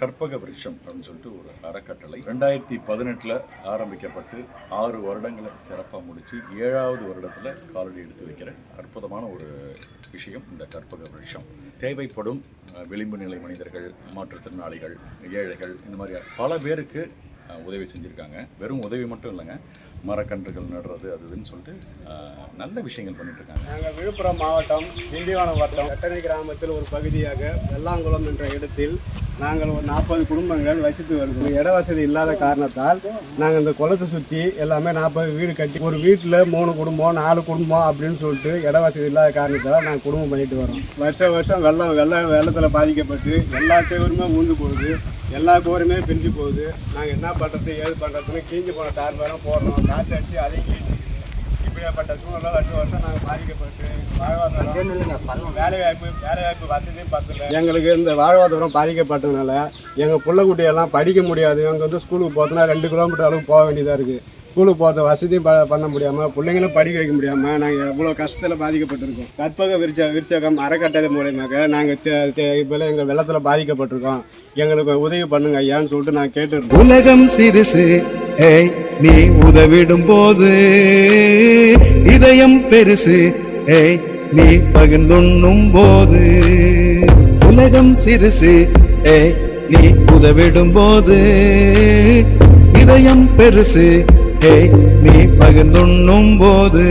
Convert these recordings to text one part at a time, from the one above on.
கற்பக விருட்சம் அப்படின்னு சொல்லிட்டு ஒரு அறக்கட்டளை. ரெண்டாயிரத்தி பதினெட்டில் ஆரம்பிக்கப்பட்டு ஆறு வருடங்களை சிறப்பாக முடித்து ஏழாவது வருடத்தில் காலடி எடுத்து வைக்கிற அற்புதமான ஒரு விஷயம் இந்த கற்பக விருட்சம். தேவைப்படும் விளிம்பு நிலை மனிதர்கள் மாற்றுத்திறனாளிகள் ஏழைகள் இந்த மாதிரி பல பேருக்கு உதவி செஞ்சுருக்காங்க. வெறும் உதவி மட்டும் இல்லைங்க மரக்கன்றுகள் நடுறது அது இதுன்னு சொல்லிட்டு நல்ல விஷயங்கள் பண்ணிட்டு இருக்காங்க நாங்கள் விழுப்புரம் மாவட்டம் திண்டிவனம் வட்டம் வெட்டனை கிராமத்தில் ஒரு பகுதியாக வெள்ளாங்குளம் என்ற இடத்தில் நாங்கள் ஒரு நாற்பது குடும்பங்கள் வசித்து வருகிறோம். இட வசதி இல்லாத காரணத்தால் நாங்கள் இந்த குளத்தை சுற்றி எல்லாமே நாற்பது வீடு கட்டி ஒரு வீட்டில் மூணு குடும்பம் நாலு குடும்பம் அப்படின்னு சொல்லிட்டு இட வசதி இல்லாத காரணத்தால் நாங்கள் குடும்பம் பண்ணிட்டு வரோம். வருஷம் வருஷம் வெள்ளம் வெள்ளம் வெள்ளத்தில் பாதிக்கப்பட்டு எல்லா சேவருமே ஊந்து போகுது. எல்லா கோருமே பிரிஞ்சு போகுது. நாங்கள் என்ன பண்ணுறது ஏது பண்ணுறதுன்னு கீஞ்சு போன தார் மேலும் போடுறோம். காற்று அடிச்சு அதையும் கீழ்ச்சி இப்படியாப்பட்ட சூழ்நிலை ரெண்டு வருஷம் நாங்கள் பாதிக்கப்பட்டு வாழ்வாதாரம் வேலை வாய்ப்பு வேலை வாய்ப்பு வசதியும் பத்தல. எங்களுக்கு இந்த வாழ்வாதாரம் பாதிக்கப்பட்டதுனால எங்கள் பிள்ளைக்குட்டியெல்லாம் படிக்க முடியாது. இவங்க வந்து ஸ்கூலுக்கு போகிறதுனா ரெண்டு கிலோமீட்டர் அளவுக்கு போக வேண்டியதாக இருக்குது ஸ்கூலுக்கு போகிறத வசதியும் ப பண்ண முடியாமல் பிள்ளைங்களும் படிக்க வைக்க முடியாமல் நாங்கள் எவ்வளோ கஷ்டத்தில் பாதிக்கப்பட்டிருக்கோம். கற்பக விருச்ச விருச்சகம் அறக்கட்டளை மூலயமாக நாங்கள் இப்போ எங்கள் வெள்ளத்தில் பாதிக்கப்பட்டிருக்கோம். எங்களுக்கு உதவி பண்ணுங்க ஐயான்னு சொல்லிட்டு நான் கேட்டுருக்கோம் உலகம் சிறுசு நீ உதவிடும் போது இதயம் பெருசு நீ பகிர்ந்துண்ணும் போது உலகம் சிறுசு நீ உதவிடும் போது இதயம் பெருசு நீ பகிர்ந்துண்ணும் போது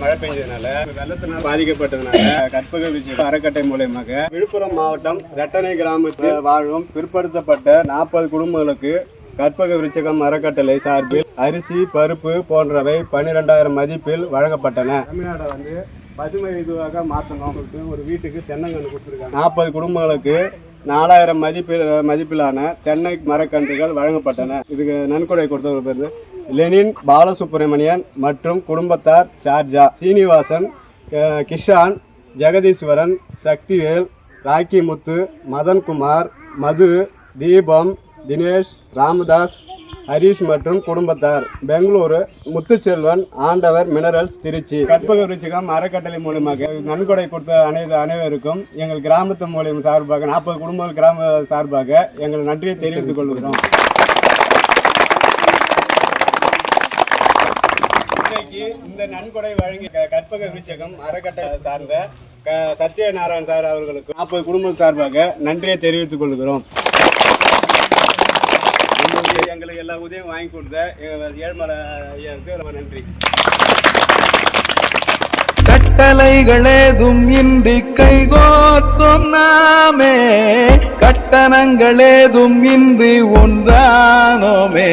மழை பெஞ்சதுனால வெள்ளத்தினால் பாதிக்கப்பட்டதுனால கற்பக விருட்சம் அறக்கட்டளை மூலயமாக விழுப்புரம் மாவட்டம் ரெட்டனை கிராமத்தில் வாழும் பிற்படுத்தப்பட்ட நாற்பது குடும்பங்களுக்கு கற்பக விருட்சகம் அறக்கட்டளை சார்பில் அரிசி பருப்பு போன்றவை பன்னிரெண்டாயிரம் மதிப்பில் வழங்கப்பட்டன. தமிழ்நாடை வந்து பசுமை இதுவாக மாற்றணும் சொல்லிட்டு ஒரு வீட்டுக்கு தென்னங்கன்று கொடுத்துருக்காங்க. நாற்பது குடும்பங்களுக்கு நாலாயிரம் மதிப்பில் மதிப்பிலான தென்னை மரக்கன்றுகள் வழங்கப்பட்டன. இதுக்கு நன்கொடை கொடுத்தவர் பேர் லெனின் பாலசுப்ரமணியன் மற்றும் குடும்பத்தார் ஷார்ஜா சீனிவாசன் கிஷான் ஜெகதீஸ்வரன் சக்திவேல் ராக்கிமுத்து மதன்குமார் மது தீபம் தினேஷ் ராமதாஸ் ஹரிஷ் மற்றும் குடும்பத்தார். பெங்களூரு முத்துச்செல்வன் ஆண்டவர் மினரல்ஸ் திருச்சி. கற்பக விருச்சிகம் அறக்கட்டளை மூலமாக நன்கொடை கொடுத்த அனைத்து அனைவருக்கும் எங்கள் கிராமத்து மூலியம் சார்பாக நாற்பது குடும்பங்கள் கிராம சார்பாக எங்கள் நன்றியை தெரிவித்துக் கொள்கிறோம். இந்த நன்கொடை வழங்கிய க- கற்பக விருச்சகம் அறக்கட்டளை சார்ந்த க- சத்யநாராயண் சார் அவர்களுக்கு நாற்பது குடும்பம் சார்பாக நன்றியை தெரிவித்துக் கொள்கிறோம். எங்களுக்கு எல்லா உதவியும் வாங்கி கொடுத்த எங்க ஏழ்மலை ஐயாவுக்கு ரொம்ப நன்றி. கட்டளைகளேதும் இன்றி கைகோத்தும் நாமே. கட்டணங்களேதும் இன்றி ஒன்றானோமே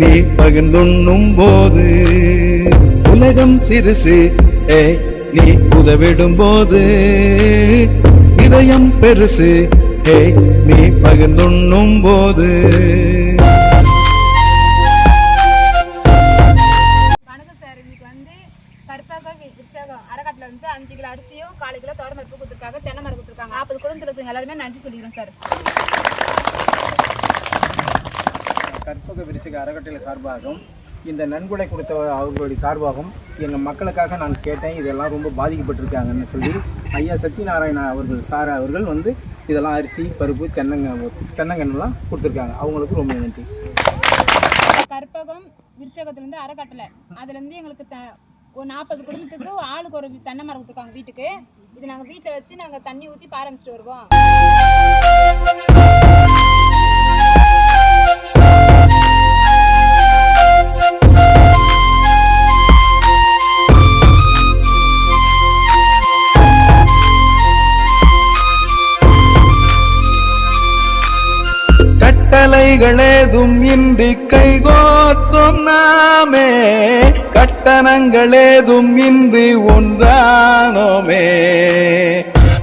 நீ பகிர்ந்துண்ணும் போது உலகம் சிறுசு ஏய் நீ உதவிடும் போது இதயம் பெருசு ஏய் நீ பகிர்ந்துண்ணும் போது. வணக்கம் சார். இன்னைக்கு வந்து அஞ்சு கிலோ அரிசியும் காலு கிலோ தோரம்பருப்பு கொடுத்துருக்காங்க தென்னை மரம் கொடுத்துருக்காங்க. நாற்பது குடும்பத்தில் எல்லாருமே நன்றி சொல்லிக்கிறோம் சார். கற்பக விருச்சிக அறக்கட்டளை சார்பாகவும் இந்த நன்கொடை கொடுத்த அவர்களுடைய சார்பாகவும் எங்கள் மக்களுக்காக நான் கேட்டேன். இதெல்லாம் ரொம்ப பாதிக்கப்பட்டிருக்காங்கன்னு சொல்லி ஐயா சத்யநாராயணா அவர்கள் சார் அவர்கள் வந்து இதெல்லாம் அரிசி பருப்பு தென்னங்க தென்னங்கன்னுலாம் கொடுத்துருக்காங்க. அவங்களுக்கு ரொம்ப நன்றி. கற்பகம் விருச்சகத்துலேருந்து அறக்கட்டளை. அதுலேருந்து எங்களுக்கு த ஒரு நாற்பது குடும்பத்துக்கு ஆளுக்கு ஒரு தென்னை மரம் கொடுத்துருக்காங்க வீட்டுக்கு. இது நாங்கள் வீட்டில் வச்சு நாங்கள் தண்ணி ஊற்றி பாரம்பிச்சிட்டு வருவோம். கட்டளைகளேதும் இன்றி கைகோத்தும் நாமே. கட்டணங்களேதும் இன்றி ஒன்றானோமே.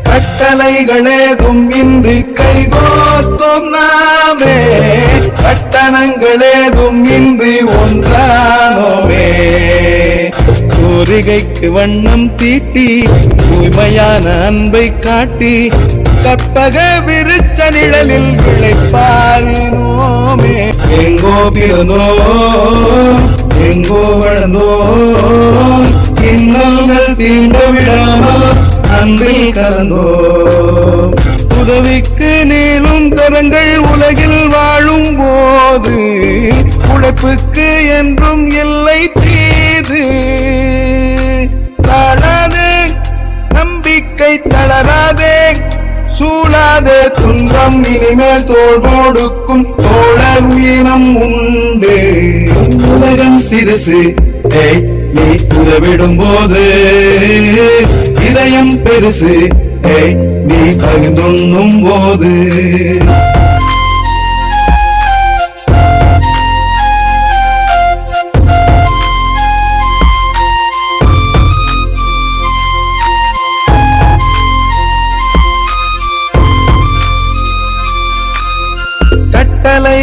கட்டளைகளேதும் இன்றி கைகோத்தும் நாமே. கட்டணங்களேதும் இன்றி ஒன்றானோமே. கோரிகைக்கு வண்ணம் தீட்டி தூய்மையான அன்பை காட்டி கற்பகவி நிழலில் விளைப்பாரினோமே எங்கோ பிறந்தோ எங்கோ வளர்ந்தோ. இன்னங்கள் தீண்ட விடாமல் அன்பில் கலந்தோ. உதவிக்கு நீளும் கரங்கள் உலகில் வாழும் போது உழைப்புக்கு என்றும் இல்லை சூழாதே துன்பம் இனிமேல் தோல் கொடுக்கும் தோழர் உயிரம் உண்டு. உலகம் சிறுசு. நீ உதவிடும் போது இதயம் பெருசு. நீ பகிர்ந்துண்ணும் போது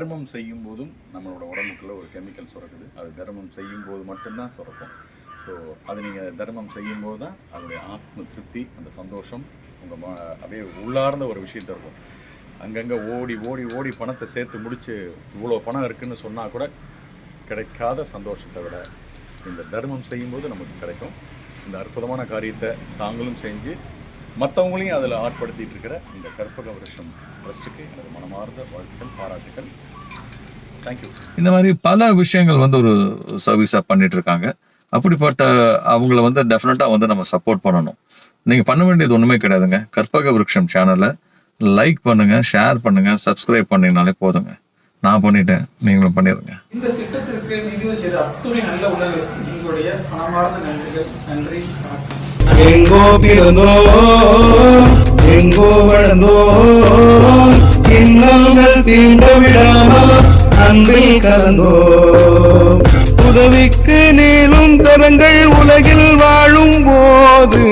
தர்மம் செய்யும் போதும் நம்மளோட உடம்புக்குள்ள ஒரு கெமிக்கல் சுரக்குது. அது தர்மம் செய்யும் போது மட்டும்தான் சுரக்கும். ஸோ அது நீங்கள் தர்மம் செய்யும் போது தான் அதனுடைய ஆத்ம திருப்தி அந்த சந்தோஷம் உங்கள் ம அப்படியே உள்ளார்ந்த ஒரு விஷயத்த இருக்கும். அங்கங்கே ஓடி ஓடி ஓடி பணத்தை சேர்த்து முடித்து இவ்வளோ பணம் இருக்குதுன்னு சொன்னால் கூட கிடைக்காத சந்தோஷத்தை விட இந்த தர்மம் செய்யும்போது நமக்கு கிடைக்கும். இந்த அற்புதமான காரியத்தை தாங்களும் செஞ்சு மற்றவங்களையும் அதில் ஆட்படுத்திட்டு இருக்கிற இந்த கற்பக வருஷம் ட்ரஸ்ட்டுக்கு எனது மனமார்ந்த வாழ்த்துக்கள் பாராட்டுகள் தேங்க்யூ இந்த மாதிரி பல விஷயங்கள் வந்து ஒரு சர்வீஸாக பண்ணிட்டு இருக்காங்க. அப்படிப்பட்ட அவங்கள வந்து டெஃபினட்டாக வந்து நம்ம சப்போர்ட் பண்ணணும். நீங்கள் பண்ண வேண்டியது ஒன்றுமே கிடையாதுங்க. கற்பக விருட்சம் சேனலை லைக் பண்ணுங்க ஷேர் பண்ணுங்க சப்ஸ்கிரைப் பண்ணீங்கனாலே போதுங்க. நான் பண்ணிட்டேன். நீங்களும் பண்ணிடுங்க இந்த திட்டத்திற்கு நிதி செய்த அத்துணை நல்ல உள்ளவர்களுக்கு உங்களுடைய மனமார்ந்த நன்றிகள். நன்றி. வணக்கம். எங்கோ பிறந்தோ எங்கோ வளர்ந்தோ இன்னல்கள் தீண்ட விடாமல் அன்பில் கலந்தோ. உதவிக்கு நீளும் கரங்கள் உலகில் வாழும் போது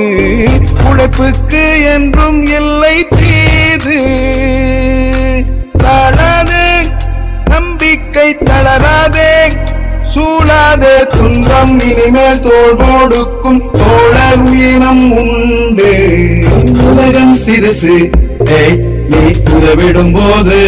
உழைப்புக்கு என்றும் இல்லை தீது. தாழாதே நம்பிக்கை தளராதே சூழாதே துன்பம் இனிமேல் தோல் போடுக்கும் தோழர் உயிரம் உண்டு. உலகம் சிறுசு. நீ உதவிடும் போது